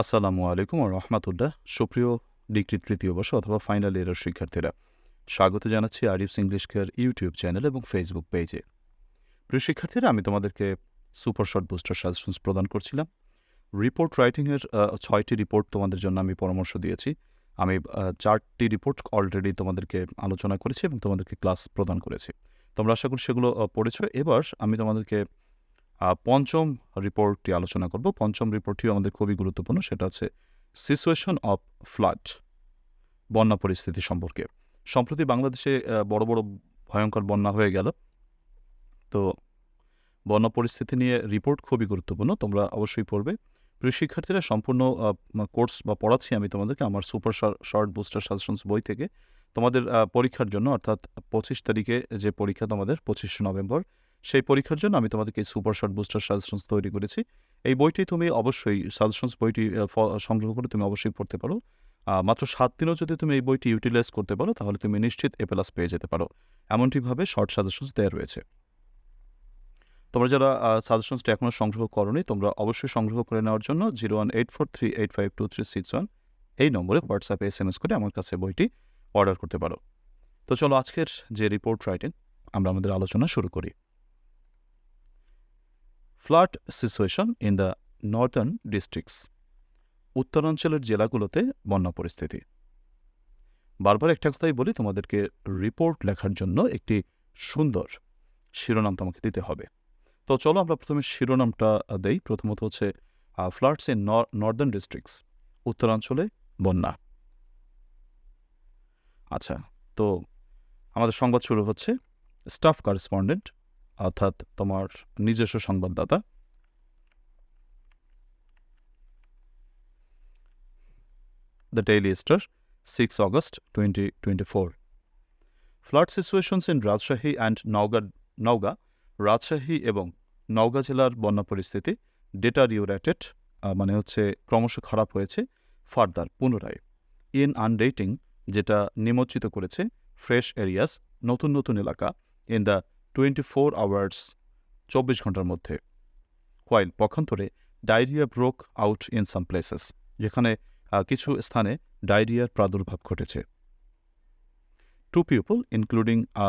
আসসালামু আলাইকুম রহমাতুল্লাহ। সুপ্রিয় ডিগ্রি তৃতীয় বর্ষ অথবা ফাইনাল ইয়ারের শিক্ষার্থীরা, স্বাগত জানাচ্ছি Arif's English care YouTube channel এবং ফেসবুক পেজে। প্রিয় শিক্ষার্থীরা, আমি তোমাদেরকে সুপার শর্ট বুস্টার সাজেশনস প্রদান করছিলাম। রিপোর্ট রাইটিংয়ের ছয়টি রিপোর্ট তোমাদের জন্য আমি পরামর্শ দিয়েছি। আমি চারটি রিপোর্ট অলরেডি তোমাদেরকে আলোচনা করেছি এবং তোমাদেরকে ক্লাস প্রদান করেছি। তোমরা আশা করি সেগুলো পড়েছ। এবার আমি তোমাদেরকে পঞ্চম রিপোর্টটি আলোচনা করব। পঞ্চম রিপোর্টটিও আমাদের খুবই গুরুত্বপূর্ণ, সেটা হচ্ছে সিচুয়েশন অফ ফ্লাড বন্যা পরিস্থিতি সম্পর্কে। সম্প্রতি বাংলাদেশে বড় বড় ভয়ঙ্কর বন্যা হয়ে গেল। তো বন্যা পরিস্থিতি নিয়ে রিপোর্ট খুবই গুরুত্বপূর্ণ, তোমরা অবশ্যই পড়বে। প্রিয় শিক্ষার্থীরা, সম্পূর্ণ কোর্স বা পড়াচ্ছি আমি তোমাদেরকে আমার সুপার শর্ট বুস্টার সাজেশনস বই থেকে। তোমাদের পরীক্ষার জন্য অর্থাৎ পঁচিশ তারিখে যে পরীক্ষা তোমাদের পঁচিশে নভেম্বর সেই পরীক্ষার জন্য আমি তোমাদেরকে সুপার শর্ট বুস্টার সাজেশনস তৈরি করেছি। এই বইটি তুমি অবশ্যই, সাজেশনস বইটি সংগ্রহ করে তুমি অবশ্যই পড়তে পারো। মাত্র সাত দিনও যদি তুমি এই বইটি ইউটিলাইজ করতে পারো, তাহলে তুমি নিশ্চিত এ প্লাস পেয়ে যেতে পারো। এমনটিভাবে শর্ট সাজেশনস দেওয়া রয়েছে। তোমরা যারা সাজেশনসটা এখনও সংগ্রহ করনি, তোমরা অবশ্যই সংগ্রহ করে নেওয়ার জন্য zero one eight four three eight five two three six one এই নম্বরে হোয়াটসঅ্যাপে এস এম এস করে আমার কাছে বইটি অর্ডার করতে পারো। তো চলো আজকের যে রিপোর্ট রাইটিং, আমরা আমাদের আলোচনা শুরু করি। Flood situation in the northern districts, উত্তরাঞ্চলের জেলাগুলোতে বন্যা পরিস্থিতি। বারবার একটা কথাই বলি, তোমাদেরকে রিপোর্ট লেখার জন্য একটি সুন্দর শিরোনাম তোমাকে দিতে হবে। তো চলো আমরা প্রথমে শিরোনামটা দেই। প্রথমত হচ্ছে ফ্লাডস ইন নর্দার্ন ডিস্ট্রিক্টস উত্তরাঞ্চলে বন্যা। আচ্ছা তো আমাদের সংবাদ শুরু হচ্ছে স্টাফ করেসপন্ডেন্ট অর্থাৎ তোমার নিজস্ব সংবাদদাতা। The Daily Star six August twenty twenty four flood situations in Rajshahi and Naogaon Naogaon Rajshahi এবং নওগাঁ জেলার বন্যা পরিস্থিতি ডেটারিওরেটেড মানে হচ্ছে ক্রমশ খারাপ হয়েছে ফার্দার পুনরায়। ইন আনডেটিং যেটা নিমজ্জিত করেছে ফ্রেশ এরিয়াস নতুন নতুন এলাকা in the twenty four hours চব্বিশ ঘণ্টার মধ্যে। হোয়াইল পক্ষান্তরে diarrhoea broke out in some places যেখানে কিছু স্থানে ডায়রিয়ার প্রাদুর্ভাব ঘটেছে। Two people including a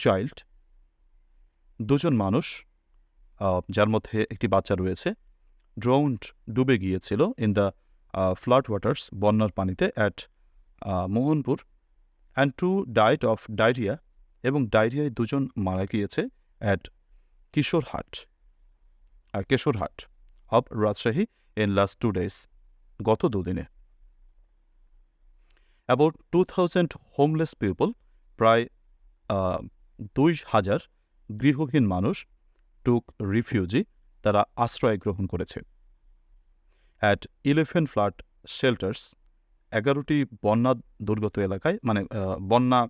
child দুজন মানুষ যার মধ্যে একটি বাচ্চা রয়েছে ড্রোন্ড ডুবে গিয়েছিল ইন দ্য ফ্লাড ওয়াটার্স বন্যার পানিতে at Mohanpur and two died of diarrhoea এবং ডায়রিয়ায় দুজন মারা গিয়েছে at Kishorhat. Kishorhat of Rajshahi in last two days গত দুদিনে। About two thousand homeless people প্রায় দুই হাজার গৃহহীন মানুষ টুক রিফিউজি তারা আশ্রয় গ্রহণ করেছে। অ্যাট ইলেভেন ফ্লাড শেল্টার্স এগারোটি বন্যা দুর্গত এলাকায় মানে বন্যা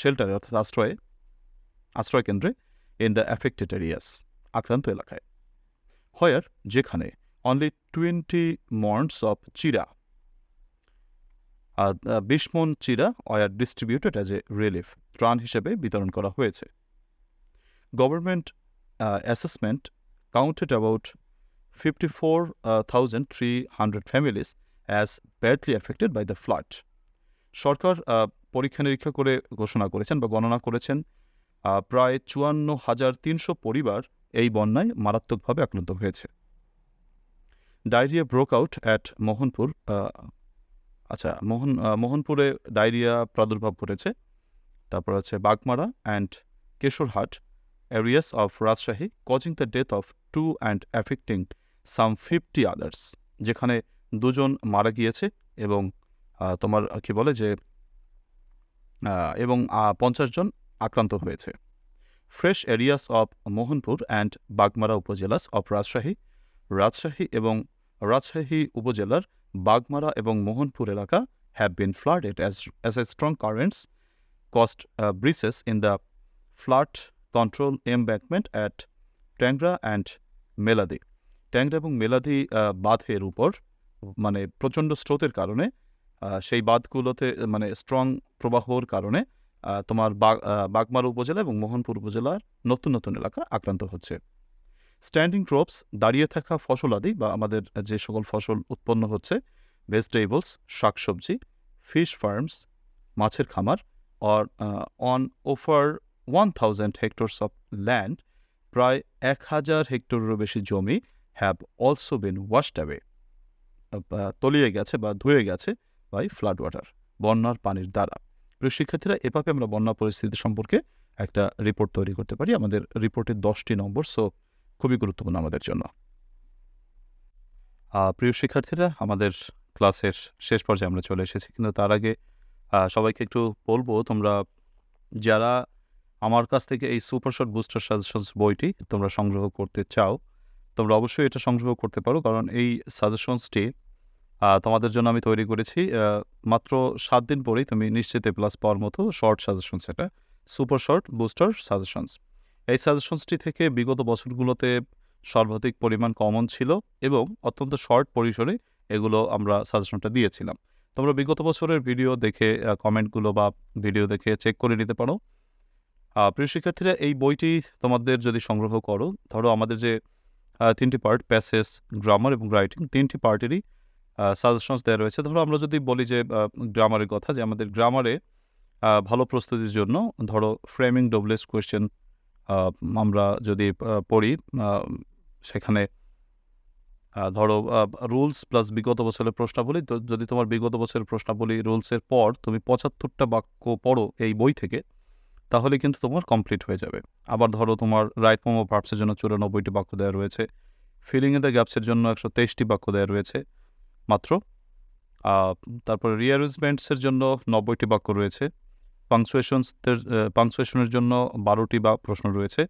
শেল্টারে অর্থাৎ আশ্রয়ে আশ্রয় কেন্দ্রে ইন দ্য অ্যাফেক্টেড এরিয়াস আক্রান্ত এলাকায়। হয়ার যেখানে অনলি টোয়েন্টি মন্টস অফ চিরা বিশ মন চিরা were distributed as a relief ত্রাণ হিসেবে বিতরণ করা হয়েছে। Government assessment counted about fifty four thousand three hundred families as badly affected by the flood সরকার পরীক্ষা নিরীক্ষা করে ঘোষণা করেছেন বা গণনা করেছেন। প্রায় চুয়ান্ন হাজার তিনশো পরিবার এই বন্যায় মারাত্মকভাবে আক্রান্ত হয়েছে। Diarrhoea broke out at Mohanpur আচ্ছা মোহন মোহনপুরে ডায়রিয়া প্রাদুর্ভাব ঘটেছে। তারপর হচ্ছে Bagmara and Keshorhat areas of Rajshahi, causing the death of two and affecting some fifty others যেখানে দুজন মারা গিয়েছে এবং তোমার কি বলে যে এবং পঞ্চাশ জন আক্রান্ত হয়েছে। Fresh areas of Mohanpur and Bagmara upazilas of Rajshahi Rajshahi এবং রাজশাহী উপজেলার বাগমারা এবং মোহনপুর এলাকা have been flooded as as a strong currents caused breaches in the flood control embankment at Tangra and Meladi Tangra এবং মেলাদি আহ, বাঁধের উপর মানে প্রচণ্ড স্রোতের কারণে সেই বাঁধগুলোতে মানে স্ট্রং প্রবাহর কারণে তোমার বাগমারা উপজেলা এবং মোহনপুর উপজেলার নতুন নতুন এলাকা আক্রান্ত হচ্ছে। স্ট্যান্ডিং ক্রপস দাঁড়িয়ে থাকা ফসলাদি বা আমাদের যে সকল ফসল উৎপন্ন হচ্ছে ভেজিটেবলস শাকসবজি ফিশ ফার্মস মাছের খামার or on over one thousand hectares of land প্রায় এক হাজার হেক্টরেরও বেশি জমি have also been washed away তলিয়ে গেছে বা ধুয়ে গেছে। বাই ফ্লাড ওয়াটার বন্যার পানির দ্বারা। প্রিয় শিক্ষার্থীরা এভাবে আমরা বন্যা পরিস্থিতি সম্পর্কে একটা রিপোর্ট তৈরি করতে পারি। আমাদের রিপোর্টের দশটি নম্বর সো খুবই গুরুত্বপূর্ণ আমাদের জন্য। প্রিয় শিক্ষার্থীরা, আমাদের ক্লাসের শেষ পর্যায়ে আমরা চলে এসেছি, কিন্তু তার আগে সবাইকে একটু বলব, তোমরা যারা আমার কাছ থেকে এই সুপার শট বুস্টার সাজেশনস বইটি তোমরা সংগ্রহ করতে চাও, তোমরা অবশ্যই এটা সংগ্রহ করতে পারো, কারণ এই সাজেশনসটি তোমাদের জন্য আমি তৈরি করেছি মাত্র সাত দিন পরেই তুমি নিশ্চিত প্লাস পাওয়ার মতো শর্ট সাজেশনস এটা সুপার শর্ট বুস্টার সাজেশনস এই সাজেশনসটি থেকে বিগত বছরগুলোতে সর্বাধিক পরিমাণ কমন ছিল এবং অত্যন্ত শর্ট পরিসরে এগুলো আমরা সাজেশনটা দিয়েছিলাম। তোমরা বিগত বছরের ভিডিও দেখে কমেন্টগুলো বা ভিডিও দেখে চেক করে নিতে পারো। প্রিয় শিক্ষার্থীরা, এই বইটি তোমাদের যদি সংগ্রহ করো, ধরো আমাদের যে তিনটি পার্ট প্যাসেজ গ্রামার এবং রাইটিং তিনটি পার্টেরই সাজেশনস দেওয়া রয়েছে। ধরো আমরা যদি বলি যে গ্রামারের কথা, যে আমাদের গ্রামারে ভালো প্রস্তুতির জন্য ধরো ফ্রেমিং ডবলেস কোয়েশ্চেন আমরা যদি পড়ি সেখানে ধরো রুলস প্লাস বিগত বছরের প্রশ্নাবলী, তো যদি তোমার বিগত বছরের প্রশ্নাবলী রুলসের পর তুমি পঁচাত্তরটা বাক্য পড়ো এই বই থেকে, তাহলে কিন্তু তোমার কমপ্লিট হয়ে যাবে। আবার ধরো তোমার রাইট মোমো পার্টসের জন্য চুরানব্বইটি বাক্য দেওয়া রয়েছে ফিলিং ইন দ্য গ্যাপসের জন্য একশো তেইশটি বাক্য দেওয়া রয়েছে মাত্র। তারপরে রিঅ্যারেঞ্জমেন্টসের জন্য নব্বইটি বাক্য রয়েছে। পাংচুয়েশনসদের পাংচুয়েশনের জন্য বারোটি বা প্রশ্ন রয়েছে।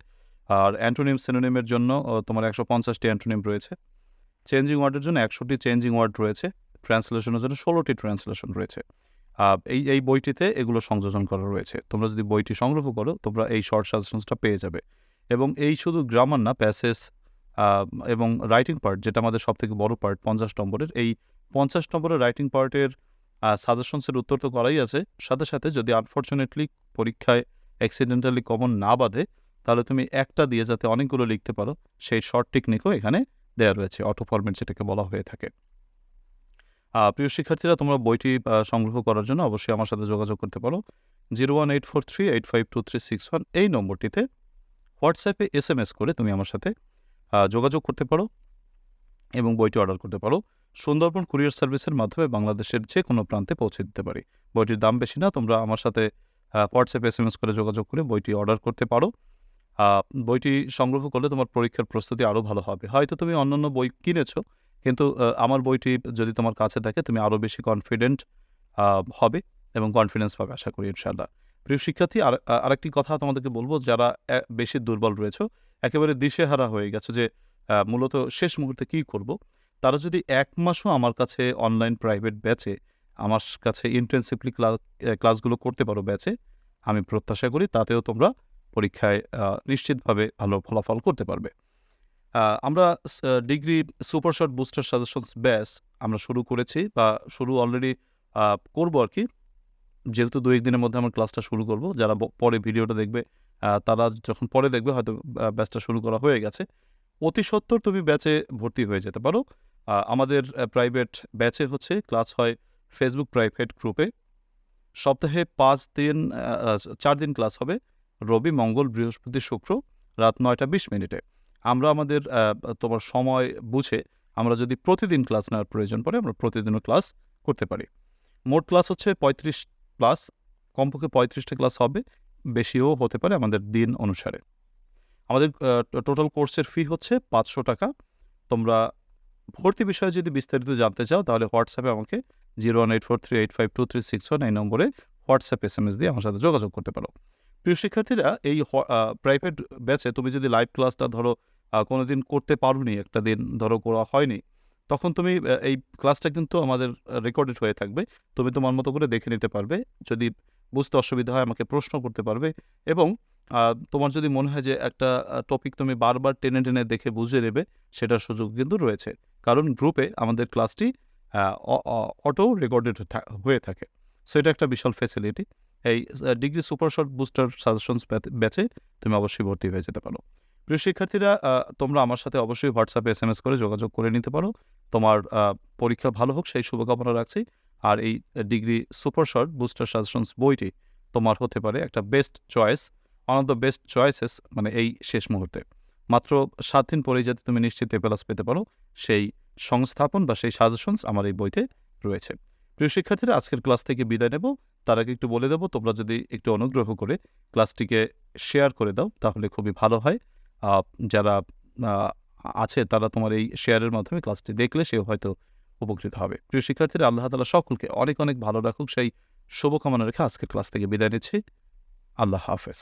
আর অ্যান্টোনিম সিনোনিমের জন্য তোমার একশো পঞ্চাশটি অ্যান্টোনিম রয়েছে। চেঞ্জিং ওয়ার্ডের জন্য একশোটি চেঞ্জিং ওয়ার্ড রয়েছে। ট্রান্সলেশনের জন্য ষোলোটি ট্রান্সলেশন রয়েছে। এই এই বইটিতে এগুলো সংযোজন করা রয়েছে। তোমরা যদি বইটি সংগ্রহ করো, তোমরা এই শর্ট সাজেশনসটা পেয়ে যাবে। এবং এই শুধু গ্রামার না প্যাসেজ এবং রাইটিং পার্ট যেটা আমাদের সবথেকে বড় পার্ট পঞ্চাশ নম্বরের, এই পঞ্চাশ নম্বরের রাইটিং পার্টের সাজেশনসের উত্তর তো করাই আছে। সাথে সাথে যদি আনফর্চুনেটলি পরীক্ষায় অ্যাক্সিডেন্টালি কমন না বাঁধে, তাহলে তুমি একটা দিয়ে যাতে অনেকগুলো লিখতে পারো, সেই শর্ট টেকনিকও এখানে দেওয়া রয়েছে অটো ফরম্যাট যেটাকে বলা হয়ে থাকে। প্রিয় শিক্ষার্থীরা, তোমরা বইটি সংগ্রহ করার জন্য অবশ্যই আমার সাথে যোগাযোগ করতে পারো। Zero one eight four three eight five two three six one এই নম্বরটিতে হোয়াটসঅ্যাপে এস এম এস করে তুমি আমার সাথে যোগাযোগ করতে পারো এবং বইটি অর্ডার করতে পারো। সুন্দরবন কুরিয়ার সার্ভিসের মাধ্যমে বাংলাদেশের যে কোনো প্রান্তে পৌঁছে দিতে পারি। বইটির দাম বেশি না, তোমরা আমার সাথে হোয়াটসঅ্যাপে এস এম এস করে যোগাযোগ করে বইটি অর্ডার করতে পারো। বইটি সংগ্রহ করলে তোমার পরীক্ষার প্রস্তুতি আরও ভালো হবে। হয়তো তুমি অন্যান্য বই কিনেছো, কিন্তু আমার বইটি যদি তোমার কাছে থাকে, তুমি আরও বেশি কনফিডেন্ট হবে এবং কনফিডেন্স পাবে আশা করি ইনশাআল্লাহ। প্রিয় শিক্ষার্থী, আর আরেকটি কথা তোমাদেরকে বলব, যারা বেশি দুর্বল রয়েছে একেবারে দিশেহারা হয়ে গেছে যে মূলত শেষ মুহূর্তে কি করব? তারা যদি এক মাসও আমার কাছে অনলাইন প্রাইভেট ব্যাচে আমার কাছে ইন্টেন্সিভলি ক্লাসগুলো করতে পারো ব্যাচে আমি প্রত্যাশা করি তাতেও তোমরা পরীক্ষায় নিশ্চিতভাবে ভালো ফলাফল করতে পারবে। আমরা degree super short booster suggestions batch আমরা শুরু করেছি বা শুরু অলরেডি করব আর কি। যেহেতু দু একদিনের মধ্যে আমার ক্লাসটা শুরু করব, যারা পরে ভিডিওটা দেখবে তারা যখন পরে দেখবে হয়তো ব্যাচটা শুরু করা হয়ে গেছে। অতি সত্বর তুমি ব্যাচে ভর্তি হয়ে যেতে পারো। আমাদের প্রাইভেট ব্যাচে হচ্ছে ক্লাস হয় ফেসবুক প্রাইভেট গ্রুপে সপ্তাহে পাঁচ দিন চার দিন ক্লাস হবে, রবি, মঙ্গল, বৃহস্পতি, শুক্র, রাত নয়টা বিশ মিনিটে। আমরা আমাদের তোমার সময় বুঝে আমরা যদি প্রতিদিন ক্লাস নেওয়ার প্রয়োজন পড়ে, আমরা প্রতিদিনও ক্লাস করতে পারি। মোট ক্লাস হচ্ছে পঁয়ত্রিশ ক্লাস কমপক্ষে পঁয়ত্রিশটা ক্লাস হবে। বেশিও হতে পারে আমাদের দিন অনুসারে। আমাদের টোটাল কোর্সের ফি হচ্ছে পাঁচশো টাকা। তোমরা ভর্তি বিষয়ে যদি বিস্তারিত জানতে চাও তাহলে হোয়াটসঅ্যাপে আমাকে zero one eight four three eight five two three six one এই নম্বরে হোয়াটসঅ্যাপ এস এম এস দিয়ে আমার সাথে যোগাযোগ করতে পারো। প্রিয় শিক্ষার্থীরা এই প্রাইভেট ব্যাচে তুমি যদি লাইভ ক্লাসটা ধরো আহ, কোনোদিন করতে পারোনি একটা দিন ধরো করা হয়নি তখন তুমি এই ক্লাসটা কিন্তু আমাদের রেকর্ডেড হয়ে থাকবে। তুমি তোমার মতো করে দেখে নিতে পারবে। যদি বুঝতে অসুবিধা হয়, আমাকে প্রশ্ন করতে পারবে। এবং তোমার যদি মনে হয় যে একটা টপিক তুমি বারবার টেনে টেনে দেখে বুঝে নেবে, সেটার সুযোগ কিন্তু রয়েছে। কারণ গ্রুপে আমাদের ক্লাসটি অটো রেকর্ডেড হয়ে থাকে। সো এটা একটা বিশাল ফেসিলিটি এই degree super short booster suggestions ব্যাচে তুমি অবশ্যই ভর্তি হয়ে যেতে পারো। প্রিয় শিক্ষার্থীরা তোমরা আমার সাথে অবশ্যই হোয়াটসঅ্যাপে এস করে যোগাযোগ করে নিতে পারো। তোমার পরীক্ষা ভালো হোক, সেই শুভকামনা রাখছি। আর এই degree super short booster suggestions বইটি তোমার হতে পারে একটা best choice, one of the best choices মানে এই শেষ মুহূর্তে। মাত্র ৭ দিন পরেই যাতে তুমি নিশ্চিত এ প্লাস পেতে পারো সেই সংস্থাপন বা সেই সাজেশনস আমার এই বইতে রয়েছে। প্রিয় শিক্ষার্থীরা আজকের ক্লাস থেকে বিদায় নেব। তার আগে একটু বলে দেব তোমরা যদি একটু অনুগ্রহ করে ক্লাসটিকে শেয়ার করে দাও তাহলে খুবই ভালো হয়। যারা আছে তারা তোমার এই শেয়ারের মাধ্যমে ক্লাসটি দেখলে সেও হয়তো উপকৃত হবে। প্রিয় শিক্ষার্থীরা আল্লাহ তালা সকলকে অনেক, অনেক ভালো রাখুক সেই শুভকামনা রেখে আজকের ক্লাস থেকে বিদায় নিচ্ছি। আল্লাহ হাফেজ।